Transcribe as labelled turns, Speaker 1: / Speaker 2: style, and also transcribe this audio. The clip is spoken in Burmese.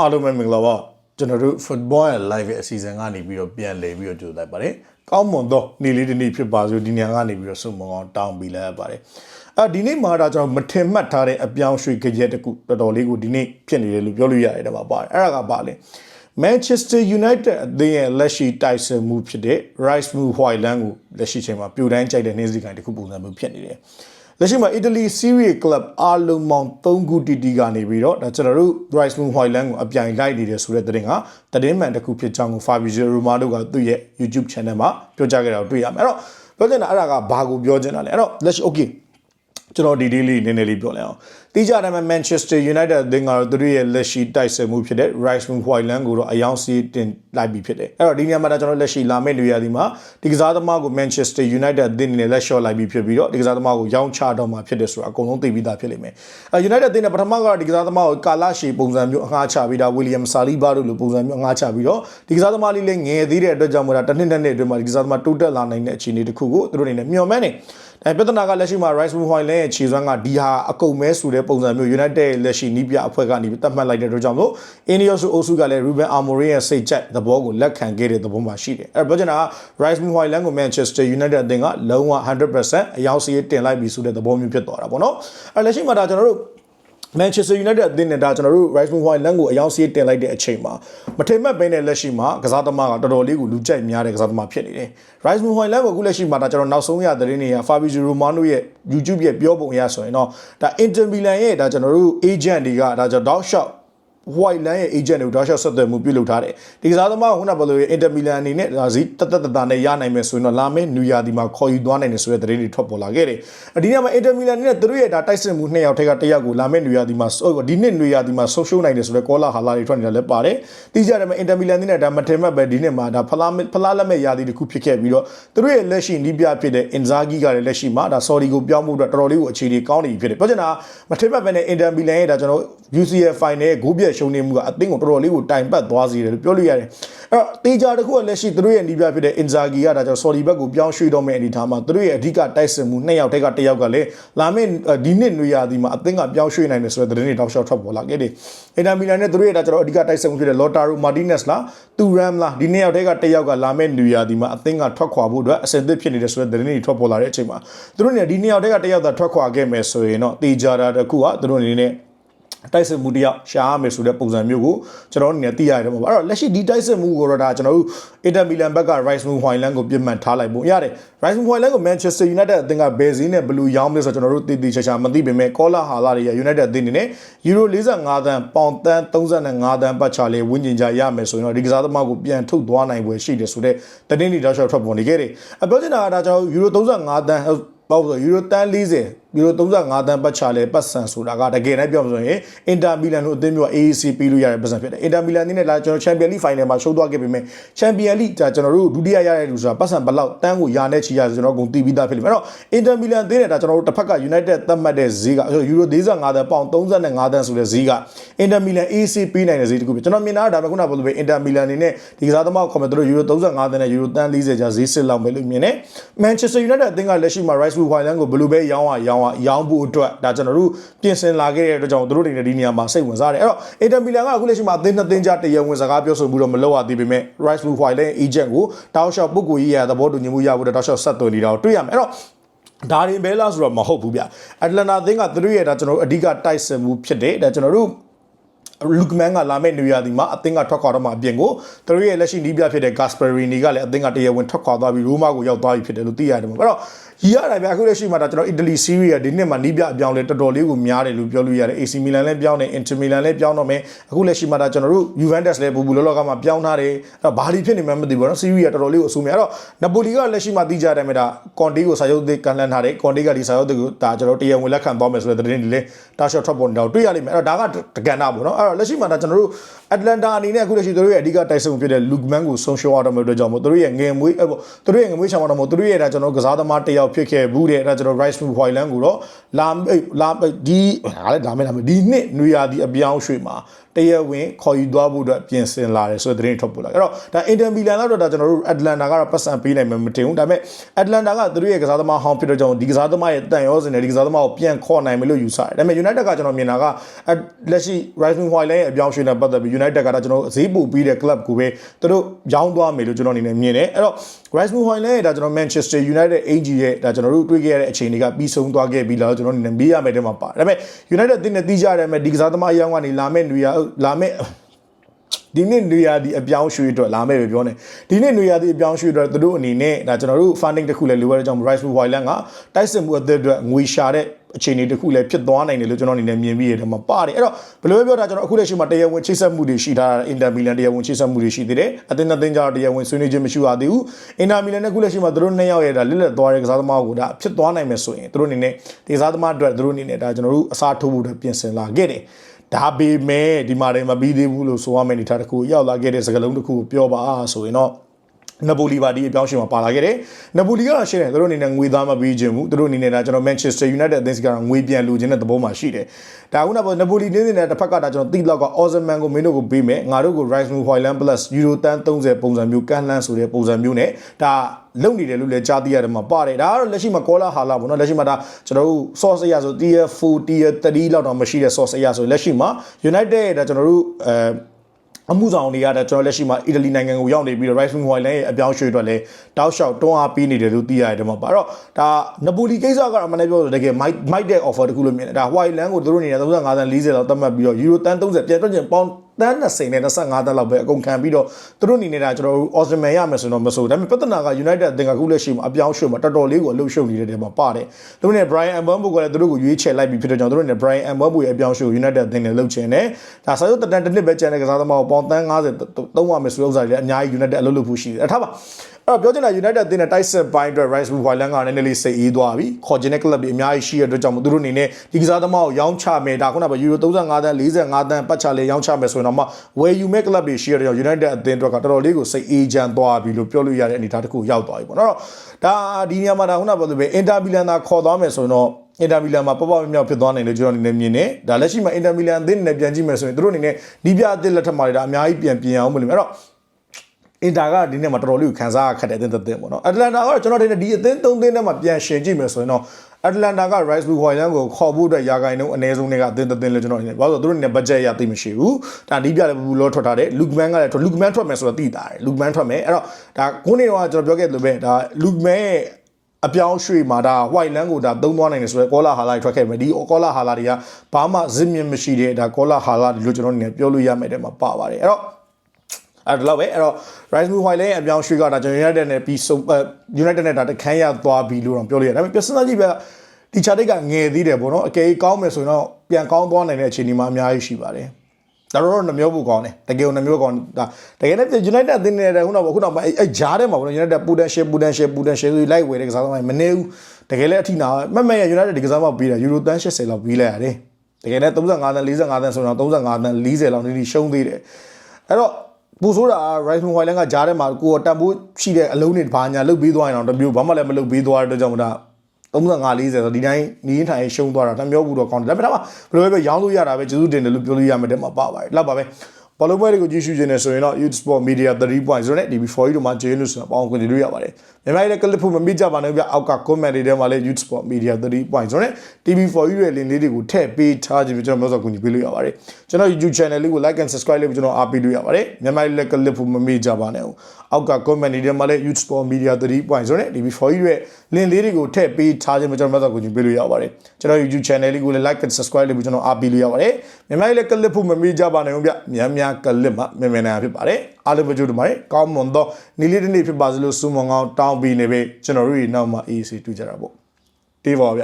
Speaker 1: အားလုံးပဲမင်္ဂလာပါကျွန်တော်တို့ football ရဲ့ live ရဲ့အစီအစဉ်ကနေပြီးတော့ပြန်လည်ပြီးတော့ကြိုလိုက်ပါတယ်ကောင်းမွန်သောနေ့လေးတစ်နေ့ဖြစ်ပါစို့ဒီညကနေပြီးတော့ဆုမွန်အောင်တောင်းပေးလိုက်ရပါတယ်အဲဒီနေ့မှာဒါကျွန်တော်မထင်မှတ်ထားတဲ့အပြောင်းရွှေ့ကြရက်တစ်ခုတော်တော်လေးကိုဒီနေ့ဖြစ်နေတယ်လို့ပြောလို့ရတယ်တဲ့မှာပါတယ်အဲ့ဒါကပါလေ Manchester United အသင်းရဲ့လက်ရှိတိုက်ဆင်မှုဖြစ်တဲ့ Rice Move Hoyland ကိုလက်ရှိချိန်မှာပြိုတိုင်းကြိုက်တဲ့နေ့စီတိုင်းတစ်ခုပုံစံမျိုးဖြစ်နေတယ် လက်ရှိမှာ Italy Serie A Club အားလုံးပေါင်း3ခုတီတီကနေပြီးတော့ဒါကျွန်တော်တို့ Rice Moon Hoyland ကိုအပြိုင်လိုက်နေတယ်ဆိုတဲ့သတင်းကသတင်းမှန်တစ်ခုဖြစ်ကြောင်းကို Fabrizio Romano ကသူ့ရဲ့ YouTube channel မှာပြောကြားခဲ့တာကိုတွေ့ရမယ်အဲ့တော့ပြောချင်တာအဲ့ဒါကဘာကိုပြောချင်တာလဲအဲ့တော့လက်ရှိ okay ကျွန်တော်ဒီဒီလေးနည်းနည်းလေးပြောလိုက်အောင်တိကျတယ်မှာ Manchester United အသင်းကတော့သူတို့ရဲ့လက်ရှိတိုက်စစ်မှုဖြစ်တဲ့ Rice Moon Hoyland ကိုတော့အယောင်စီတင်လိုက်ပြီးဖြစ်တယ်အဲ့တော့ဒီနေရာမှာကျွန်တော်လက်ရှိလာမယ့်လူရသည်မှာဒီကစားသမားကို Manchester United အသင်းနဲ့လက်လျှော့လိုက်ပြီးဖြစ်ပြီးတော့ဒီကစားသမားကိုရောင်းချတော့မှာဖြစ်တယ်ဆိုတာအကုန်လုံးသိပြီးသားဖြစ်လိမ့်မယ်အဲ United အသင်းနဲ့ပထမကတော့ဒီကစားသမားကိုကာလာရှီပုံစံမျိုးအငှားချပြီးတာ William Saliba တို့လိုပုံစံမျိုးအငှားချပြီးတော့ဒီကစားသမားလေးလည်းငယ်သေးတဲ့အတွက်ကြောင့်မို့တာတစ်နှစ်တစ်နှစ်အတွင်းမှာဒီကစားသမားတိုးတက်လာနိုင်တဲ့အခြေအနေတစ်ခုကိုသူတို့အနေနဲ့မျှော်မှန်းနေ အဲပြဿနာကလက်ရှိမှာ Rice Moon Hoyland ရဲ့ခြေစွမ်းကဒီဟာအကုန်မဲဆိုတဲ့ပုံစံမျိုး United ရဲ့လက်ရှိနီးပြအဖွဲ့ကနေတတ်မှတ်လိုက်တဲ့အတွက်ကြောင့်မို့ Ineos အိုစုကလည်း Ruben Amorim ရဲ့စိတ်ကြိုက်သဘောကိုလက်ခံခဲ့တဲ့သဘောမှာရှိတယ်အဲပြောချင်တာက Rice Moon Hoyland ကို Manchester United အသင်းကလုံးဝ100%အယောင်စီးတင်လိုက်ပြီဆိုတဲ့သဘောမျိုးဖြစ်သွားတာပေါ့နော်အဲလက်ရှိမှာဒါကျွန်တော်တို့ Manchester United အသင်းနဲ့ဒါကျွန်တော်တို့ Rice Moon Hoyland ကိုအယောင်စီးတင်လိုက်တဲ့အချိန်မှာမထိမ့်မက်ဘဲနဲ့လက်ရှိမှာကစားသမားကတော်တော်လေးကိုလူကြိုက်များတဲ့ကစားသမားဖြစ်နေတယ်။ Rice Moon Hoyland ကိုအခုလက်ရှိမှာဒါကျွန်တော်နောက်ဆုံးရသတင်းတွေက Fabrizio Romano ရဲ့ YouTube ရဲ့ပြောပုံအရဆိုရင်တော့ဒါ Inter Milan ရဲ့ဒါကျွန်တော်တို့ agent တွေကဒါကျွန်တော် dog shop white line ရဲ့ agent တွေကိုတောက်လျှောက်ဆက်သွယ်မှုပြုလုပ်ထားတယ်ဒီကစားသမားကခုနကပြောလို့ Inter Milan အနေနဲ့ဒါစီတသက်တတနဲ့ရနိုင်မယ်ဆိုရင်တော့လာမယ့်နူယာဒီမှာခေါ်ယူသွားနိုင်တယ်ဆိုတဲ့သတင်းတွေထွက်ပေါ်လာခဲ့တယ်ဒီနေ့မှာ Inter Milan နဲ့သူတို့ရဲ့ဒါတိုက်စစ်မှုနှစ်ယောက်ထက်ကတစ်ယောက်ကိုလာမယ့်နူယာဒီမှာဒီနှစ်နူယာဒီမှာဆုံးရှုံးနိုင်တယ်ဆိုတဲ့ကောလာဟာလာတွေထွက်နေတာလည်းပါတယ်တိကျတယ်မှာ Inter Milan နဲ့ဒါမထင်မှတ်ပဲဒီနှစ်မှာဒါဖလားဖလားလက်မဲ့ယာဒီတစ်ခုဖြစ်ခဲ့ပြီးတော့သူတို့ရဲ့လက်ရှိနီးပြဖြစ်တဲ့ Inzaghi ကလည်းလက်ရှိမှာဒါ Sorry ကိုပြောင်းမှုအတွက်တော်တော်လေးကိုအခြေအနေကောင်းနေပြီဖြစ်တယ်ပြောချင်တာမထင်မှတ်ပဲနဲ့ Inter Milan ရဲ့ဒါကျွန်တော် UCL final ရဲ့ဂိုးပြတ်ရှုံနေမှုကအသင်းကိုတော်တော်လေးကိုတိုင်ပတ်သွားစေတယ်လို့ပြောလို့ရတယ်။အဲ့တော့တေချာတစ်ခုကလက်ရှိသူတို့ရဲ့နီးပြဖြစ်တဲ့ Inzaghi ကဒါကြောင့် Saudi ဘက်ကိုပြောင်းရွှေ့တော့မယ့်အနေအထားမှာသူတို့ရဲ့အဓိကတိုက်စစ်မှုနှစ်ယောက်တက်ကတစ်ယောက်ကလည်းလာမယ့်ဒီနှစ်နွေရာသီမှာအသင်းကပြောင်းရွှေ့နိုင်တယ်ဆိုတဲ့သတင်းတွေတောက်လျှောက်ထွက်ပေါ်လာခဲ့တယ်။ Inter Milan နဲ့သူတို့ရဲ့ဒါကြောင့်အဓိကတိုက်စစ်မှုဖြစ်တဲ့ Lautaro Martinez လား Thuram လားဒီနှစ်ယောက်တက်ကတစ်ယောက်ကလာမယ့်နွေရာသီမှာအသင်းကထွက်ခွာဖို့အတွက်အဆင်သင့်ဖြစ်နေတယ်ဆိုတဲ့သတင်းတွေထွက်ပေါ်လာတဲ့အချိန်မှာသူတို့နဲ့ဒီနှစ်ယောက်တက်ကတစ်ယောက်သာထွက်ခွာခဲ့မယ်ဆိုရင်တော့တေချာတာတစ်ခုကသူတို့အနေနဲ့ တိုက်စစ်မှုတယောက်ရှာရမယ်ဆိုတဲ့ပုံစံမျိုးကိုကျွန်တော်အနေနဲ့သိရတယ်ပေါ့ဗျာအဲ့တော့လက်ရှိဒီတိုက်စစ်မှုကိုတော့ဒါကျွန်တော်တို့ Inter Milan ဘက်က Rice Moon Hoyland ကိုပြင်မှန်ထားလိုက်ပုံရတယ် Rice Moon Hoyland ကို Manchester United အသင်းကဘယ်စည်းနဲ့ဘလူးရောင်းမလဲဆိုတော့ကျွန်တော်တို့တည်တည်ချာချာမသိပေမဲ့ Kola Hala တွေက United အသင်းနေနဲ့ Euro 45သန်းပေါင်သန်း35သန်းပတ်ချာလေးဝင်းကျင်ကြရမယ်ဆိုရင်တော့ဒီကစားသမားကိုပြန်ထုတ်သွားနိုင်ပွဲရှိတယ်ဆိုတော့တင်းတင်းတွေတောက်လျှောက်ထွက်ပေါ်နေခဲ့တယ်အပြောချင်တာကဒါကျွန်တော် Euro 35သန်းပေါ့ဆို Euro 30 ဒီလို35တန်းပတ်ချလဲပတ်စံဆိုတာကတကယ်တမ်းပြောမှဆိုရင်အင်တာမီလန်တို့အသင်းမျိုး AAC ပြီးလို့ရတဲ့ပတ်စံဖြစ်တယ်အင်တာမီလန်နည်းနဲ့လာကျွန်တော်ချန်ပီယံလိဖိုင်နယ်မှာရှုံးသွားခဲ့ပေမဲ့ချန်ပီယံလိဒါကျွန်တော်တို့ဒုတိယရတဲ့လူဆိုတာပတ်စံဘလောက်တန်းကိုရာနဲ့ချီရဆိုကျွန်တော်ကုန်တီးပြီးသားဖြစ်လိမ့်မယ်အဲ့တော့အင်တာမီလန်အသင်းနဲ့ဒါကျွန်တော်တို့တစ်ဖက်က United သတ်မှတ်တဲ့ဈေးကယူရို45တန်းပေါင်35တန်းဆိုတဲ့ဈေးကအင်တာမီလန် AC ပြီးနိုင်တဲ့ဈေးတခုပဲကျွန်တော်မြင်တာဒါပေမဲ့ခုနကပြောလို့ပဲအင်တာမီလန်နေနဲ့ဒီကစားသမားကွန်မန်တို့ယူရို35တန်းနဲ့ယူရိုတန်း40ကျဈေးစစ်လောက်ပဲလို့မြင်တယ် Manchester United အသင်းကလက်ရှိမှာ Rice Wood Haaland ကိုဘယ်လိုပဲရောင်းရရောင်းရရောင်းဖို့အတွက်ဒါကျွန်တော်တို့ပြင်ဆင်လာခဲ့တဲ့အတွက်ကြောင့်တို့တွေဒီနေရာမှာစိတ်ဝင်စားတယ်အဲ့တော့ Inter Milan ကအခုလက်ရှိမှာအသင်းနှစ်သင်းကြားတရားဝင်စကားပြောဆိုမှုတော့မလုပ်ရသေးပေမဲ့ Rice Blue Highland agent ကိုတောက်လျှောက်ပုဂ္ဂိုလ်ကြီးရသဘောတူညီမှုရဖို့တောက်လျှောက်ဆက်သွယ်နေတာကိုတွေ့ရမယ်အဲ့တော့ဒါရင်ဘဲလားဆိုတော့မဟုတ်ဘူးဗျအတလန်တာသင်းကသူတို့ရဲ့ဒါကျွန်တော်တို့အဓိကတိုက်စစ်မှုဖြစ်တယ်ဒါကျွန်တော်တို့လူကမန်ကလာမယ့်နေရာဒီမှာအသင်းကထွက်ခွာတော့မှအပြင်ကိုသူတို့ရဲ့လက်ရှိနီးပြဖြစ်တဲ့ Gasperini ကလည်းအသင်းကတရားဝင်ထွက်ခွာသွားပြီးရိုးမာကိုရောက်သွားပြီဖြစ်တယ်လို့သိရတယ်ပေါ့အဲ့တော့ ရီရတာဗျအခုလက်ရှိမှာဒါကျွန်တော် Italy Serie A ဒီနှစ်မှာနီးပြအပြောင်းလဲတော်တော်လေးကိုများတယ်လို့ပြောလို့ရတယ် AC Milan လည်းပြောင်းတယ် Inter Milan လည်းပြောင်းတော့မယ်အခုလက်ရှိမှာဒါကျွန်တော်တို့ Juventus လည်းဘူဘူလောလောကမှာပြောင်းထားတယ်အဲ့တော့ဘာလီဖြစ်နေမှမသိဘူးเนาะ Serie A တော်တော်လေးကိုအဆူမြအဲ့တော့ Napoli ကလက်ရှိမှာသိကြတယ်မဲ့ဒါ Conte ကိုစာရုပ်သစ်ကန်လန်းထားတယ် Conte ကဒီစာရုပ်သစ်ကိုဒါကျွန်တော်တရားဝင်လက်ခံသွားမယ်ဆိုတဲ့သတင်းတွေလည်းတာရှော့ထွက်ပေါ်နေတာကိုတွေ့ရလိမ့်မယ်အဲ့တော့ဒါကတကန်တာပေါ့เนาะအဲ့တော့လက်ရှိမှာဒါကျွန်တော်တို့ Atlanta အနေနဲ့အခုလက်ရှိသူတို့ရဲ့အဓိကတိုက်ဆုံဖြစ်တဲ့ Lukman ကိုဆုံးရှုံးရတော့မယ့်အတွက်ကြောင့်မို့သူတို့ရဲ့ငယ်မွေးအဲ့ပေါ့သူတို့ရဲ့ငယ်မွေးချောင်းတော့မို့သူတို့ရဲ့ဒါကျွန်တော်ကစားသမားတယောက် ်ဖြစ်ခဲ့ဘူးတဲ့ဒါကျွန်တော် Rice Blue Hoyland ကိုတော့လာလာဒီဟာလည်းဒါမဲ့ဒါမဲ့ဒီနှစ်နွေရာသီအပြောင်းရွှေ့မှာတရားဝင်ခေါ်ယူသွားဖို့အတွက်ပြင်ဆင်လာတယ်ဆိုတဲ့သတင်းထုတ်ပေါ်လာအဲ့တော့ဒါ Inter Milan ကတော့ဒါကျွန်တော်တို့ Atlanta ကတော့ပတ်စံပေးနိုင်မှာမတင်ဘူးဒါပေမဲ့ Atlanta ကသူတို့ရဲ့ကစားသမားဟောင်းဖြစ်တဲ့ကြောင့်ဒီကစားသမားရဲ့တန်ရောစင်နဲ့ဒီကစားသမားကိုပြန်ခေါ်နိုင်မယ်လို့ယူဆတယ်ဒါပေမဲ့ United ကကျွန်တော်မြင်တာကလက်ရှိ Rising Hoyland ရဲ့အပြောင်းရွှေ့နဲ့ပတ်သက်ပြီး United ကဒါကျွန်တော်တို့အသေးပို့ပြီးတဲ့ club ကိုပဲသူတို့ရောင်းသွားမယ်လို့ကျွန်တော်အနေနဲ့မြင်တယ်အဲ့တော့ Rice Hojlund လည်းဒါကျွန်တော် Manchester United AG ရဲ့ဒါကျွန်တော်တို့တွေ့ခဲ့ရတဲ့အချိန်တွေကပြီးဆုံးသွားခဲ့ပြီလားကျွန်တော်အနေနဲ့မေးရမယ်တဲ့မှာပါဒါပေမဲ့ United တင်းနဲ့တီးကြတယ်မဲ့ဒီကစားသမားအယောင်ကနေလာမဲ့နေရလာမဲ့ ဒီနေ့နေရာဒီအပြောင်းရွှေ့အတွက်လာမယ်ပဲပြောနေဒီနေ့နေရာဒီအပြောင်းရွှေ့အတွက်သူတို့အနေနဲ့ဒါကျွန်တော်တို့ funding တစ်ခုလည်းလိုရတဲ့ကြောင့် Rice Hojlund ကတိုက်စစ်မှုအသစ်အတွက်ငွေရှာတဲ့အခြေအနေတစ်ခုလည်းဖြစ်သွားနိုင်တယ်လို့ကျွန်တော်အနေနဲ့မြင်ပြီးရတယ်မှာပါတယ်အဲ့တော့ဘယ်လိုပဲပြောတာကျွန်တော်အခုလက်ရှိမှာတရားဝင်ချိတ်ဆက်မှုတွေရှိထားတာအင်တာမီလန်တရားဝင်ချိတ်ဆက်မှုတွေရှိသေးတယ်အသင်းအသင်းကြတော့တရားဝင်ဆွေးနွေးခြင်းမရှိပါသေးဘူးအင်တာမီလန်နဲ့အခုလက်ရှိမှာသူတို့နှစ်ယောက်ရဲ့ဒါလစ်လက်သွားတဲ့ကစားသမားကိုဒါဖြစ်သွားနိုင်မယ်ဆိုရင်သူတို့အနေနဲ့ဒီကစားသမားအတွက်သူတို့အနေနဲ့ဒါကျွန်တော်တို့အစားထိုးဖို့အတွက်ပြင်ဆင်လာခဲ့တယ် ဒါပေမဲ့ဒီမှာတည်းမပြီးသေးဘူးလို့ဆိုရမယ့်အနေထားတစ်ခုရောက်လာခဲ့တဲ့စကားလုံးတစ်ခုကိုပြောပါဆိုရင်တော့ နပိုလီပါဒီအပြောင်းအရွှေ့မှာပါလာခဲ့တယ်။နပိုလီကရှင်းတယ်သူတို့အနေနဲ့ငွေသားမပေးခြင်းဘူးသူတို့အနေနဲ့ဒါကျွန်တော် Manchester United အသင်းစီကငွေပြန်လူခြင်းတဲ့သဘောမှာရှိတယ်။ဒါကနနပိုလီနေနေတဲ့တစ်ဖက်ကဒါကျွန်တော်တိလောက်က Osman ကိုမင်းတို့ကိုပေးမယ်ငါတို့ကို Rice Hojlund Plus Euro တန်း30ပုံစံမျိုးကန်လန်းဆိုတဲ့ပုံစံမျိုးနဲ့ဒါလုံနေတယ်လို့လည်းကြားသိရတယ်မှာပါတယ်ဒါကတော့လက်ရှိမှာကောလာဟာလာပေါ့နော်လက်ရှိမှာဒါကျွန်တော်တို့ source အရဆို tier 4 tier 3လောက်တော့မရှိတဲ့ source အရဆိုလက်ရှိမှာ United ရဲ့ဒါကျွန်တော်တို့အဲ အမှုဆောင်တွေကဒါကျွန်တော်လက်ရှိမှာအီတလီနိုင်ငံကိုရောက်နေပြီးတော့ Rising Hoyland ရဲ့အပြောင်းရွှေ့အတွက်လည်းတောက်လျှောက်တွန်းအားပေးနေတယ်လို့သိရတယ်မှာပါတော့ဒါနပိုလီကိစ္စကတော့အမှန်တကယ်ပြောတကယ် might might တဲ့ offer တခုလို့မြင်တယ်ဒါ Hoyland ကိုသူတို့အနေနဲ့35တန်း40လောက်သတ်မှတ်ပြီးတော့ Euro တန်း30ပြန်တွက်ချင်ပေါင်း တန်း20နဲ့25တန်းလောက်ပဲအကုန်ခံပြီးတော့သူတို့အနေနဲ့ဒါကျွန်တော်တို့ Osman ရမယ်ဆိုတော့မဆိုဒါပေမဲ့ပြဿနာက United အသင်းကအခုလက်ရှိမှာအပြောင်းရွှေ့မှာတော်တော်လေးကိုအလုပ်ရှုပ်နေတဲ့နေရာမှာပါတယ်သူတို့နဲ့ Brian Mbeumo ကလည်းသူတို့ကိုရွေးချယ်လိုက်ပြီးဖြစ်တဲ့ကြောင့်သူတို့နဲ့ Brian Mbeumo ရဲ့အပြောင်းရွှေ့ကို United အသင်းနဲ့လုပ်ချင်တယ်ဒါစာရုပ်တန်တစ်နှစ်ပဲကျန်တဲ့ကစားသမားကိုပေါင်တန်း90သုံးရမယ်ဆိုတဲ့ဥစ္စာတွေလည်းအများကြီး United အလုပ်လုပ်ဖို့ရှိတယ်အထားပါ အဲ့တော့ပြောချင်တာ United အသင်းနဲ့တိုက်စစ်ပိုင်းအတွက် Rice Hojlund ကလည်းနည်းနည်းလေးစိတ်အေးသွားပြီခေါ်ချင်တဲ့ club တွေအများကြီးရှိရတဲ့အတွက်ကြောင့်မို့သူတို့အနေနဲ့ဒီကစားသမားကိုရောင်းချမယ်ဒါခုနကပဲ Euro 35တန်း45တန်းပတ်ချလေရောင်းချမယ်ဆိုရင်တော့မှဝယ်ယူမဲ့ club တွေရှိရတဲ့ကြောင့် United အသင်းအတွက်ကတော်တော်လေးကိုစိတ်အေးချမ်းသွားပြီလို့ပြောလို့ရတဲ့အနေအထားတစ်ခုရောက်သွားပြီပေါ့နော်ဒါဒီနေရာမှာဒါခုနကပြောသလိုပဲ Inter Milan သာခေါ်သွားမယ်ဆိုရင်တော့အင်တာမီလန်မှာပေါ့ပေါ့မြောက်ဖြစ်သွားနိုင်လို့ကျွန်တော်အနေနဲ့မြင်တယ်ဒါလက်ရှိမှာအင်တာမီလန်အသင်းနဲ့ပြန်ကြည့်မယ်ဆိုရင်သူတို့အနေနဲ့ဒီပြအသစ်လက်ထက်မှာဒါအများကြီးပြန်ပြင်အောင်မလို့အဲ့တော့ အင်တာကဒီနေ့မှာတော်တော်လေးကိုခံစားရခက်တဲ့အသင်းတစ်သင်းပေါ့နော်အတလန်တာကတော့ကျွန်တော်တင်ဒီအသင်းသုံးသင်းထဲမှာပြန်ရှင်ကြည့်မယ်ဆိုရင်တော့အတလန်တာက Rice Blue Hojlund ကိုခေါ်ဖို့အတွက်ရာဂိုင်နှုန်းအနည်းဆုံးတွေကအသင်းတစ်သင်းလို့ကျွန်တော်အနေနဲ့ဘာလို့လဲဆိုတော့သူတို့အနေနဲ့ budget ရသိမရှိဘူးဒါဒီပြလည်းဘူးလို့ထွက်ထားတယ် Lukman ကလည်း Lukman ထွက်မယ်ဆိုတော့သိတာတယ် Lukman ထွက်မယ်အဲ့တော့ဒါခုနေ့တော့ကျွန်တော်ပြောခဲ့သလိုပဲဒါ Lukman ရဲ့အပြောင်းရွှေ့မှာဒါ white land ကိုဒါသုံးသွားနိုင်တယ်ဆိုတော့ကောလာဟာလာတွေထွက်ခဲ့မယ်ဒီကောလာဟာလာတွေကဘာမှဇစ်မြင့်မရှိတဲ့ဒါကောလာဟာလာတွေလို့ကျွန်တော်အနေနဲ့ပြောလို့ရမယ်တဲ့မှာပါပါတယ်အဲ့တော့ အဲ့တော့ပဲအဲ့တော့ Rise Move White လည်းအပြောင်းရွှေ့ကဒါကျွန်တော် United နဲ့ပြီးဆုံး United နဲ့ဒါတခန်းရသွားပြီလို့တော့ပြောလို့ရတယ်ဒါပေမဲ့ပြဿနာကြီးပဲဒီချာတိတ်ကငယ်သေးတယ်ပေါ့နော်အကယ်ကောင်းမယ်ဆိုရင်တော့ပြန်ကောင်းသွားနိုင်တဲ့အခြေအနေမှာအများကြီးရှိပါတယ်ဒါတော့နှမျိုးဖို့ကောင်းတယ်တကယ်နှမျိုးကောင်းဒါတကယ်နဲ့ United အသင်းနဲ့ခုနကခုနကအဲဂျားထဲမှာပေါ့နော် United potential potential potential ဆိုလိုက်ဝယ်တဲ့ကစားသမားမနေဘူးတကယ်လည်းအထိနာမမရ United ဒီကစားသမားပြီးတာ Euro 80လောက်ပြီးလိုက်ရတယ်တကယ်နဲ့35တန်း45တန်းဆိုတော့35တန်း40လောက်နေနေရှုံးသေးတယ်အဲ့တော့ ပူဆိုးတာ Rice Moon White ကဂျားထဲမှာကိုယ်တန်ဖိုးရှိတဲ့အလုံးတွေဘာညာလုတ်ပြီးသွားရင်တော့တမျိုးဘာမှလည်းမလုတ်ပြီးသွားတဲ့အတွက်ကြောင့်မဒါ35 40ဆိုဒီတိုင်းနီးရင်ထိုင်ရှုံးသွားတာတမျိုးဘူးတော့ကောင်းတယ်ဒါပေမဲ့ဒါမှဘယ်လိုပဲရောင်းလို့ရတာပဲကျေးဇူးတင်တယ်လို့ပြောလို့ရမယ်တဲ့မှာပါပါတယ်လောက်ပါပဲ ဘောလုံးပွဲတွေကိုကြည့်ရှုခြင်းနဲ့ဆိုရင်တော့ Youth Sport Media 3.0နဲ့ DB4 တို့မှာ JN လို့ဆိုတာပေါင်းခွင့်တွေလို့ရပါတယ်မြန်မာပြည်ရဲ့ clip ဖို့မမိကြပါနဲ့ဗျအောက်က comment တွေထဲမှာလည်း Youth Sport Media 3.0နဲ့ DB4 ရဲ့ link လေးတွေကိုထည့်ပေးထားခြင်းပြီးကျွန်တော်မျိုးစောကူညီပေးလို့ရပါတယ်ကျွန်တော် YouTube channel လေးကို like and subscribe လုပ်ပြီးကျွန်တော်အားပေးလို့ရပါတယ်မြန်မာပြည်ရဲ့ clip ဖို့မမိကြပါနဲ့အောက်က comment တွေထဲမှာလည်း Youth Sport Media 3.0နဲ့ DB4 ရဲ့ link လေးတွေကိုထည့်ပေးထားခြင်းပြီးကျွန်တော်မျိုးစောကူညီပေးလို့ရပါတယ်ကျွန်တော် YouTube channel လေးကိုလည်း like and subscribe လုပ်ပြီးကျွန်တော်အားပေးလို့ရပါတယ် မြန်မာပြည်ရဲ့ clip ဖို့မမိကြပါနဲ့ဗျမြန်မြန် clip မှာမြန်မြန်နိုင်ဖြစ်ပါတယ်အားလုံးပဲကြိုးတပါတယ်ကောင်းမွန်သောနေ့လေးတစ်နေ့ဖြစ်ပါစေလို့ဆုမွန်ကောင်းတောင်းပြီးနေပြီကျွန်တော်တို့ဒီနောက်မှာ AC တူကြတာပေါ့တေးပါဗျ